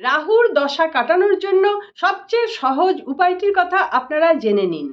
রাহুর দশা কাটানোর জন্য সবচেয়ে সহজ উপায়টির কথা আপনারা জেনে নিন।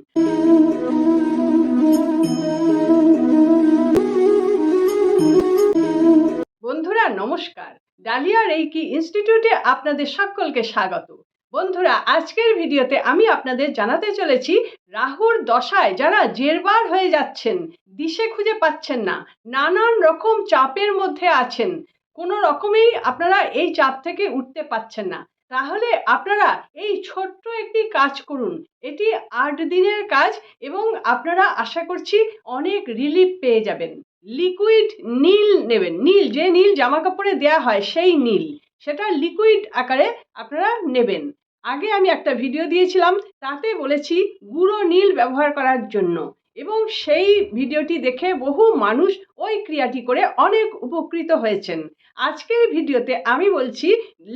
বন্ধুরা, নমস্কার। ডালিয়া রেইকি ইনস্টিটিউটে আপনাদের সকলকে স্বাগত। বন্ধুরা, আজকের ভিডিওতে আমি আপনাদের জানাতে চলেছি রাহুর দশায় যারা জেরবার হয়ে যাচ্ছেন, দিশে খুঁজে পাচ্ছেন না, নানান রকম চাপের মধ্যে আছেন। কোনো রকমেই আপনারা এই চাপ থেকে উঠতে পাচ্ছেন না। তাহলে আপনারা এই ছোট্ট একটি কাজ করুন। এটি আট দিনের কাজ এবং আপনারা আশা করছি অনেক রিলিফ পেয়ে যাবেন। লিকুইড নীল নেবেন। নীল, যে নীল জামা কাপড়ে দেওয়া হয় সেই নীল। সেটা লিকুইড আকারে আপনারা নেবেন। আগে আমি একটা ভিডিও দিয়েছিলাম, তাতে বলেছি গুঁড়ো নীল ব্যবহার করার জন্য। এবং সেই ভিডিওটি দেখে বহু মানুষ ওই ক্রিয়াটি করে অনেক উপকৃত হয়েছেন। আজকের ভিডিওতে আমি বলছি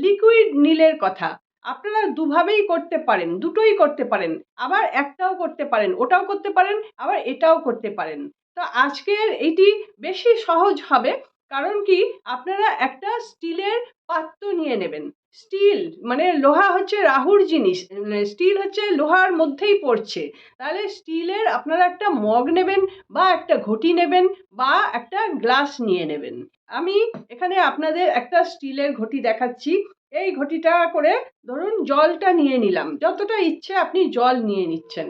লিকুইড নীলের কথা। আপনারা দুভাবেই করতে পারেন, দুটোই করতে পারেন। আবার একটাও করতে পারেন, ওটাও করতে পারেন, আবার এটাও করতে পারেন। তো আজকের এটি বেশি সহজ হবে, কারণ কি আপনারা একটা স্টিলের পাত্র নিয়ে নেবেন। স্টিল মানে লোহা হচ্ছে রাহুর জিনিস স্টিল হচ্ছে লোহার মধ্যেই পড়ছে। তাহলে স্টিলের আপনারা একটা মগ নেবেন বা একটা ঘটি নেবেন বা একটা গ্লাস নিয়ে নেবেন। আমি এখানে আপনাদের একটা স্টিলের ঘটি দেখাচ্ছি। এই ঘটিটা করে ধরুন জলটা নিয়ে নিলাম, যতটা ইচ্ছে আপনি জল নিয়ে নিচ্ছেন।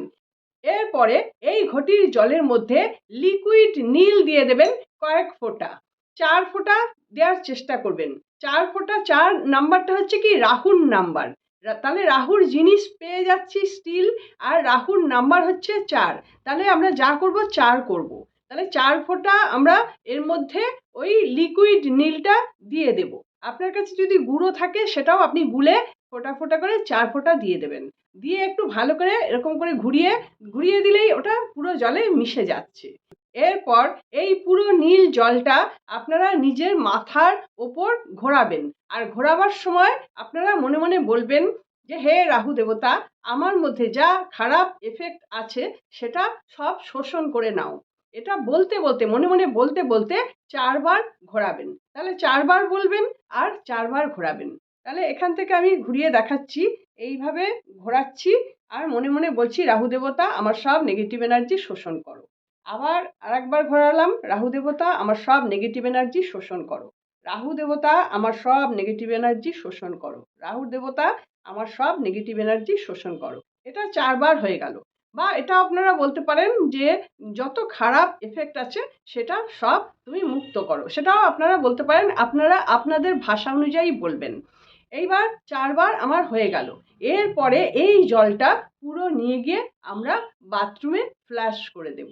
এরপরে এই ঘটির জলের মধ্যে লিকুইড নীল দিয়ে দেবেন কয়েক ফোঁটা, চার ফোঁটা দেওয়ার চেষ্টা করবেন। চার ফোঁটা, চার নাম্বারটা হচ্ছে কি রাহুর নাম্বার। তাহলে রাহুর জিনিস পেয়ে যাচ্ছি স্টিল আর রাহুর নাম্বার হচ্ছে চার। তাহলে আমরা যা করব চার করব। তাহলে চার ফোঁটা আমরা এর মধ্যে ওই লিকুইড নীলটা দিয়ে দেব। আপনার কাছে যদি গুঁড়ো থাকে সেটাও আপনি গুলে ফোঁটা ফোঁটা করে চার ফোঁটা দিয়ে দেবেন। দিয়ে একটু ভালো করে এরকম করে ঘুরিয়ে ঘুরিয়ে দিলেই ওটা পুরো জলে মিশে যাচ্ছে। এরপর এই পুরো নীল জলটা আপনারা নিজের মাথার ওপর ঘোরাবেন। আর ঘোরাবার সময় আপনারা মনে মনে বলবেন যে, হে রাহু দেবতা, আমার মধ্যে যা খারাপ এফেক্ট আছে, সেটা সব শোষণ করে নাও। এটা বলতে বলতে, মনে মনে বলতে বলতে চারবার ঘোরাবেন। তাহলে চারবার বলবেন আর চারবার ঘোরাবেন। তাহলে এখান থেকে আমি ঘুরিয়ে দেখাচ্ছি, এইভাবে ঘোরাচ্ছি আর মনে মনে বলছি, রাহু দেবতা, আমার সব নেগেটিভ এনার্জি শোষণ করো। আবার আরেকবার ঘোরালাম, রাহু দেবতা, আমার সব নেগেটিভ এনার্জি শোষণ করো। রাহু দেবতা, আমার সব নেগেটিভ এনার্জি শোষণ করো। রাহু দেবতা, আমার সব নেগেটিভ এনার্জি শোষণ করো। এটা চারবার হয়ে গেল। বা এটা আপনারা বলতে পারেন যে, যত খারাপ এফেক্ট আছে, সেটা সব তুমি মুক্ত করো। সেটাও আপনারা বলতে পারেন, আপনারা আপনাদের ভাষা অনুযায়ী বলবেন। এইবার চারবার আমার হয়ে গেল। এরপরে এই জলটা পুরো নিয়ে গিয়ে আমরা বাথরুমে ফ্ল্যাশ করে দেব।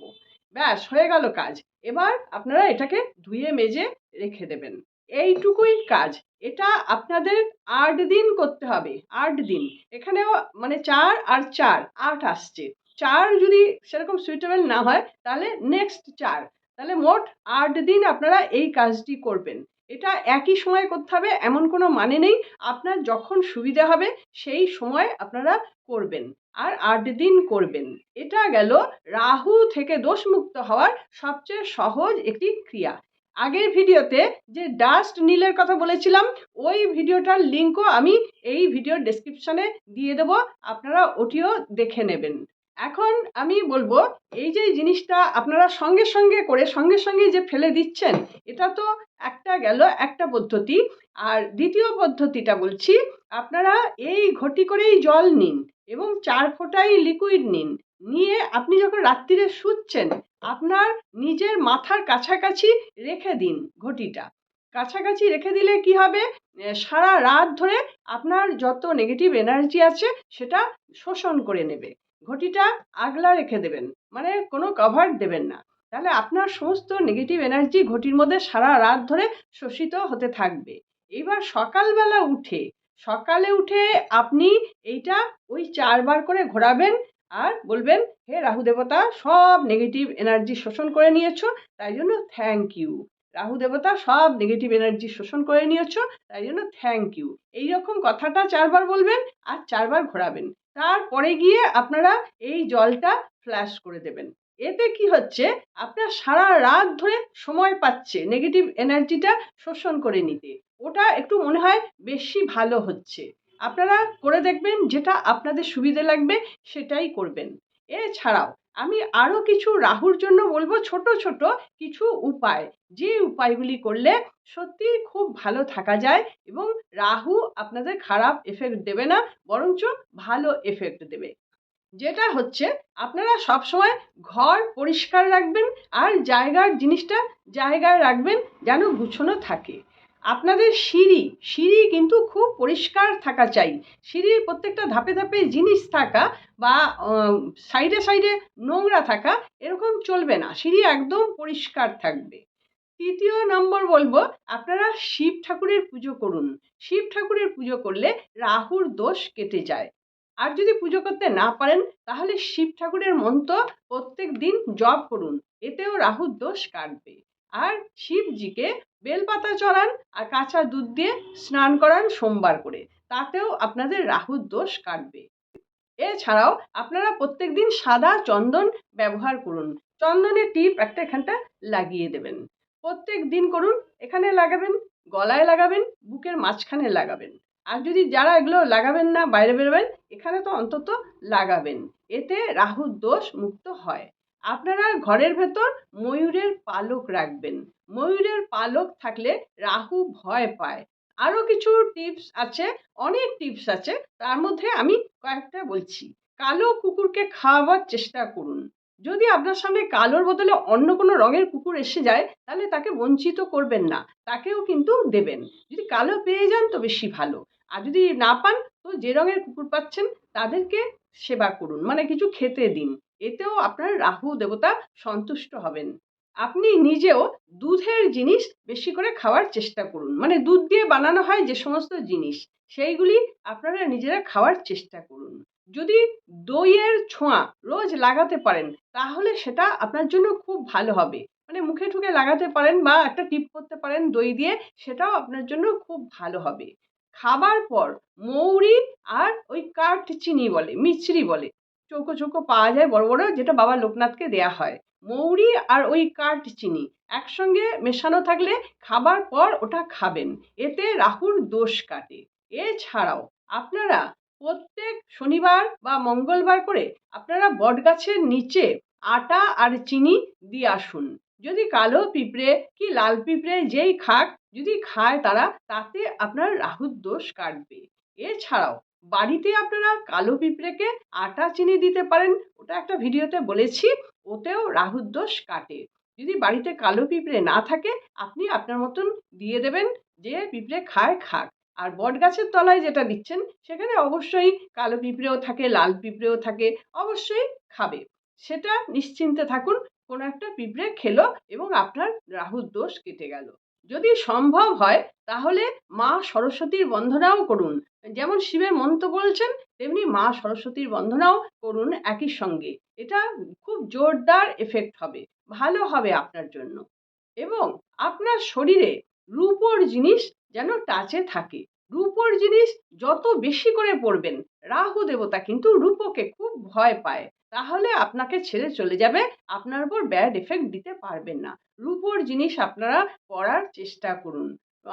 ব্যাস, হয়ে গেল কাজ। এবার আপনারা এটাকে ধুয়ে মেজে রেখে দেবেন। এইটুকুই কাজ। এটা আপনাদের আট দিন করতে হবে, আট দিন। এখানেও মানে চার আর চার, আট আসছে। চার যদি সেরকম সুইটেবল না হয়, তাহলে নেক্সট চার। তাহলে মোট আট দিন আপনারা এই কাজটি করবেন। এটা একই সময় করতে হবে, এমন কোনো মানে নেই। আপনার যখন সুবিধা হবে, সেই সময় আপনারা করবেন। আর আট দিন করবেন। এটা গেল রাহু থেকে দোষমুক্ত হওয়ার সবচেয়ে সহজ একটি ক্রিয়া। আগের ভিডিওতে যে ডাস্ট নীলের কথা বলেছিলাম, ওই ভিডিওটার লিঙ্কও আমি এই ভিডিওর ডেসক্রিপশনে দিয়ে দেবো। আপনারা ওটিও দেখে নেবেন। এখন আমি বলব, এই যে জিনিসটা আপনারা সঙ্গে সঙ্গে করে সঙ্গে সঙ্গে যে ফেলে দিচ্ছেন, এটা তো একটা গেল একটা পদ্ধতি। আর দ্বিতীয় পদ্ধতিটা বলছি, আপনারা এই ঘটি করেই জল নিন। এবং চার ফোঁটাই লিকুইড নিন। নিয়ে আপনি যখন রাত্রিরে শুচ্ছেন, আপনার নিজের মাথার কাছাকাছি রেখে দিন ঘটিটা। কাছাকাছি রেখে দিলে কি হবে? সারা রাত ধরে আপনার যত নেগেটিভ এনার্জি আছে, সেটা শোষণ করে নেবে। ঘটিটা আগলা রেখে দেবেন মানে কোনো কভার দেবেন না। তাহলে আপনার সমস্ত নেগেটিভ এনার্জি ঘটির মধ্যে সারা রাত ধরে শোষিত হতে থাকবে। এবার সকালবেলা উঠে সকালে উঠে আপনি এইটা ওই চারবার করে ঘোরাবেন আর বলবেন, হে রাহু দেবতা, সব নেগেটিভ এনার্জি শোষণ করে নিয়েছো, তাই জন্য থ্যাংক ইউ রাহু দেবতা, সব নেগেটিভ এনার্জি শোষণ করে নিয়েছো, তাই জন্য থ্যাংক ইউ এইরকম কথাটা চারবার বলবেন আর চারবার ঘোরাবেন। তারপরে গিয়ে আপনারা এই জলটা ফ্ল্যাশ করে দেবেন। এতে কি হচ্ছে, আপনার সারা রাত ধরে সময় পাচ্ছে নেগেটিভ এনার্জিটা শোষণ করে নিতে। ওটা একটু মনে হয় বেশি ভালো হচ্ছে। আপনারা করে দেখবেন যেটা আপনাদের সুবিধে লাগবে সেটাই করবেন। এছাড়াও আমি আরও কিছু রাহুর জন্য বলব ছোট ছোট কিছু উপায়। যে উপায়গুলি করলে সত্যি খুব ভালো থাকা যায় এবং রাহু আপনাদের খারাপ এফেক্ট দেবে না, বরঞ্চ ভালো এফেক্ট দেবে। যেটা হচ্ছে আপনারা সবসময় ঘর পরিষ্কার রাখবেন আর জায়গার জিনিসটা জায়গায় রাখবেন যেন গুছোনো থাকে। আপনাদের সিঁড়ি সিঁড়ি কিন্তু খুব পরিষ্কার থাকা চাই। সিঁড়ির প্রত্যেকটা ধাপে ধাপে জিনিস থাকা বা সাইডে সাইডে নোংরা থাকা এরকম চলবে না। সিঁড়ি একদম পরিষ্কার থাকবে। তৃতীয় নম্বর বলব, আপনারা শিব ঠাকুরের পুজো করুন। শিব ঠাকুরের পুজো করলে রাহুর দোষ কেটে যায়। আর যদি পুজো করতে না পারেন, তাহলে শিব ঠাকুরের মন্ত্র প্রত্যেক দিন জপ করুন। এতেও রাহুর দোষ কাটবে। আর শিবজিকে বেলপাতা চড়ান আর কাঁচা দুধ দিয়ে স্নান করান সোমবার করে। তাতেও আপনাদের রাহুর দোষ কাটবে। এছাড়াও আপনারা প্রত্যেক দিন সাদা চন্দন ব্যবহার করুন। চন্দনের টিপ একটা এখানটা লাগিয়ে দেবেন। প্রত্যেক দিন করুন, এখানে লাগাবেন, গলায় লাগাবেন, বুকের মাঝখানে লাগাবেন। আর যদি যারা এগুলো লাগাবেন না, বাইরে বেরোবেন, এখানে তো অন্তত লাগাবেন। এতে রাহুর দোষ মুক্ত হয়। আপনারা ঘরের ভেতর ময়ূরের পালক রাখবেন। ময়ূরের পালক থাকলে রাহু ভয় পায়। আরও কিছু টিপস আছে, অনেক টিপস আছে, তার মধ্যে আমি কয়েকটা বলছি। কালো কুকুরকে খাওয়াবার চেষ্টা করুন। যদি আপনার সামনে কালোর বদলে অন্য কোনো রঙের কুকুর এসে যায়, তাহলে তাকে বঞ্চিত করবেন না, তাকেও কিন্তু দেবেন। যদি কালো পেয়ে যান তো বেশি ভালো। আর যদি না পান, তো যে রঙের কুকুর পাচ্ছেন, তাদেরকে সেবা করুন। মানে কিছু খেতে দিন। এতেও আপনার রাহু দেবতা সন্তুষ্ট হবেন। আপনি নিজেও দুধের জিনিস বেশি করে খাওয়ার চেষ্টা করুন। মানে দুধ দিয়ে বানানো হয় যে সমস্ত জিনিস, সেইগুলি আপনারা নিজেরা খাওয়ার চেষ্টা করুন। যদি দইয়ের ছোঁয়া রোজ লাগাতে পারেন, তাহলে সেটা আপনার জন্য খুব ভালো হবে। মানে মুখে ঠুকে লাগাতে পারেন বা একটা টিপ করতে পারেন দই দিয়ে, সেটাও আপনার জন্য খুব ভালো হবে। খাবার পর মৌরি আর ওই কাঠ চিনি বলে, মিছরি বলে চৌকো চৌকো পাওয়া যায় বড় বড়, যেটা বাবা লোকনাথকে দেয়া হয়। মৌরি আর ওই কাঠ চিনি একসঙ্গে মেশানো থাকলে খাবার পর ওটা খাবেন। এতে রাহুর দোষ কাটে। এছাড়াও আপনারা প্রত্যেক শনিবার বা মঙ্গলবার করে আপনারা বটগাছের নিচে আটা আর চিনি দিয়ে আসুন। যদি কালো পিঁপড়ে কি লাল পিঁপড়ে যেই খাক, যদি খায় তারা, তাতে আপনার রাহুর দোষ কাটবে। এছাড়াও বাড়িতে আপনারা কালো পিঁপড়েকে আটা চিনি দিতে পারেন। ওটা একটা ভিডিওতে বলেছি, ওতেও রাহুর দোষ কাটে। যদি বাড়িতে কালো পিঁপড়ে না থাকে, আপনি আপনার মতন দিয়ে দেবেন যে পিঁপড়ে খায় খাক। আর বট গাছের তলায় যেটা দিচ্ছেন, সেখানে অবশ্যই কালো পিঁপড়েও থাকে, লাল পিঁপড়েও থাকে, অবশ্যই খাবে। সেটা নিশ্চিন্তে থাকুন, কোনো একটা পিঁপড়ে খেলো এবং আপনার রাহুর দোষ কেটে গেল। যদি সম্ভব হয়, তাহলে মা সরস্বতীর বন্ধনাও করুন। যেমন শিবের মন্ত্র বলছেন, তেমনি মা সরস্বতীর বন্ধনাও করুন একই সঙ্গে। এটা খুব জোরদার এফেক্ট হবে, ভালো হবে আপনার জন্য। এবং আপনার শরীরে রূপোর জিনিস যেন টাচে থাকে। রূপোর জিনিস যত বেশি করে পড়বেন, রাহু দেবতা কিন্তু রূপোকে খুব ভয় পায়। তাহলে আপনাকে ছেড়ে চলে যাবে। আপনার উপর ব্যাড এফেক্ট দিতে পারবেন না। রূপোর জিনিস আপনারা পরার চেষ্টা করুন।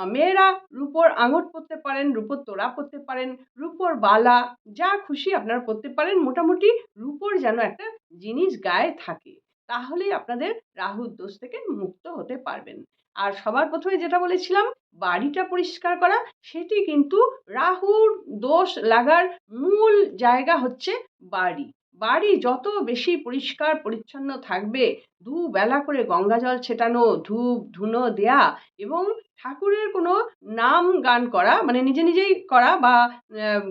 মেয়েরা রূপোর আঙট পরতে পারেন, রূপোর তোড়া পরতে পারেন, রূপোর বালা, যা খুশি আপনারা পরতে পারেন। মোটামুটি রূপোর যেন একটা জিনিস গায়ে থাকে, তাহলেই আপনাদের রাহুর দোষ থেকে মুক্ত হতে পারবেন। আর সবার প্রথমে যেটা বলেছিলাম, বাড়িটা পরিষ্কার করা, সেটি কিন্তু রাহুর দোষ লাগার মূল জায়গা হচ্ছে বাড়ি। বাড়ি যত বেশি পরিষ্কার, পরিচ্ছন্ন থাকবে, দুবেলা করে গঙ্গা জল ছেটানো, ধূপ ধুনো দেয়া এবং ঠাকুরের কোনো নাম গান করা মানে নিজে নিজেই করা বা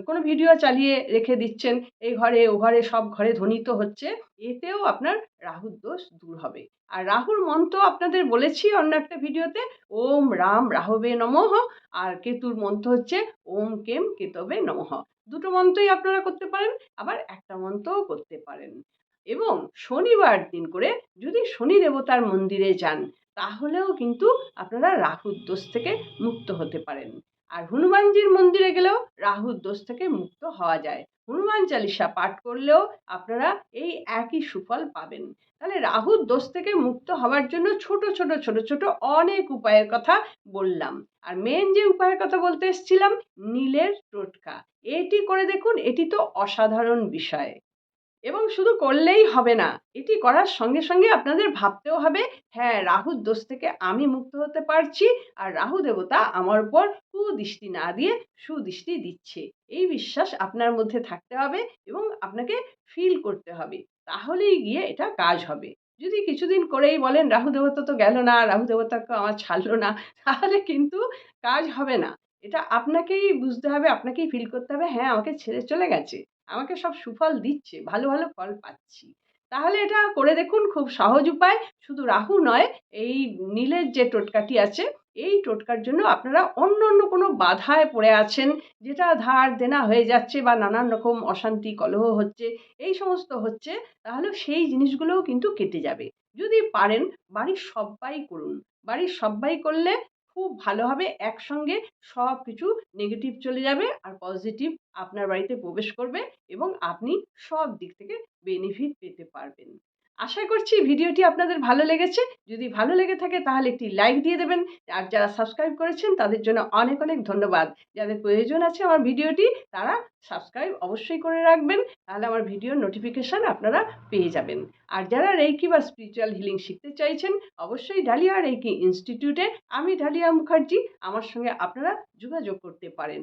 কোনো ভিডিও চালিয়ে রেখে দিচ্ছেন, এই ঘরে, ও ঘরে, সব ঘরে ধ্বনিত হচ্ছে, এতেও আপনার রাহুর দোষ দূর হবে। আর রাহুর মন্ত্র আপনাদের বলেছি অন্য একটা ভিডিওতে, ওম রাম রাহবে নমঃ, আর কেতুর মন্ত্র হচ্ছে ওম কেম কেতবে নমঃ। দুটো মন্ত্রই আপনারা করতে পারেন, আবার একটা মন্ত্রও করতে পারেন। এবং শনিবার দিন করে যদি শনি দেবতার মন্দিরে যান তাহলেও কিন্তু আপনারা রাহুর দোষ থেকে মুক্ত হতে পারেন। আর হনুমানজির মন্দিরে গেলেও রাহুর দোষ থেকে মুক্ত হওয়া যায়। হনুমান চালিসা পাঠ করলেও আপনারা এই একই সুফল পাবেন। তাহলে রাহুর দোষ থেকে মুক্ত হওয়ার জন্য ছোট ছোট ছোট ছোট অনেক উপায়ের কথা বললাম। আর মেন যে উপায়ের কথা বলতে এসেছিলাম, নীলের টোটকা। এটি করে দেখুন, এটি তো অসাধারণ বিষয়। এবং শুধু করলেই হবে না, এটি করার সঙ্গে সঙ্গে আপনাদের ভাবতেও হবে হ্যাঁ রাহুর দোষ থেকে আমি মুক্ত হতে পারছি আর রাহু দেবতা আমার উপর কুদৃষ্টি না দিয়ে সুদৃষ্টি দিচ্ছে। এই বিশ্বাস আপনার মধ্যে থাকতে হবে এবং আপনাকে ফিল করতে হবে, তাহলেই গিয়ে এটা কাজ হবে। যদি কিছুদিন করেই বলেন, রাহু দেবতা তো গেল না, রাহু দেবতাকে আমার ছাড়লো না, তাহলে কিন্তু কাজ হবে না। এটা আপনাকেই বুঝতে হবে, আপনাকেই ফিল করতে হবে হ্যাঁ আমাকে ছেড়ে চলে গেছে। আমাকে সব সুফল দিচ্ছে, ভালো ভালো ফল পাচ্ছি। তাহলে এটা করে দেখুন, খুব সহজ উপায়। শুধু রাহু নয়, এই নীলের যে টোটকাটি আছে, এই টোটকার জন্য আপনারা অন্য অন্য কোনো বাধায় পড়ে আছেন, যেটা ধার দেনা হয়ে যাচ্ছে বা নানান রকম অশান্তি, কলহ হচ্ছে, এই সমস্ত হচ্ছে, তাহলে সেই জিনিসগুলোও কিন্তু কেটে যাবে। যদি পারেন, বাড়ির সব্বাই করুন। বাড়ির সব্বাই করলে খুব ভালোভাবে একসঙ্গে সব কিছু নেগেটিভ চলে যাবে আর পজিটিভ আপনার বাড়িতে প্রবেশ করবে এবং আপনি সব দিক থেকে বেনিফিট পেতে পারবেন। আশা করছি ভিডিওটি আপনাদের ভালো লেগেছে। যদি ভালো লেগে থাকে তাহলে একটি লাইক দিয়ে দেবেন। আর যারা সাবস্ক্রাইব করেছেন তাদের জন্য অনেক অনেক ধন্যবাদ। যাদের প্রয়োজন আছে আমার ভিডিওটি তারা সাবস্ক্রাইব অবশ্যই করে রাখবেন। তাহলে আমার ভিডিওর নোটিফিকেশান আপনারা পেয়ে যাবেন। আর যারা রেইকি বা স্পিরিচুয়াল হিলিং শিখতে চাইছেন, অবশ্যই ডালিয়া রেইকি ইনস্টিটিউটে আমি ডালিয়া মুখার্জি আমার সঙ্গে আপনারা যোগাযোগ করতে পারেন।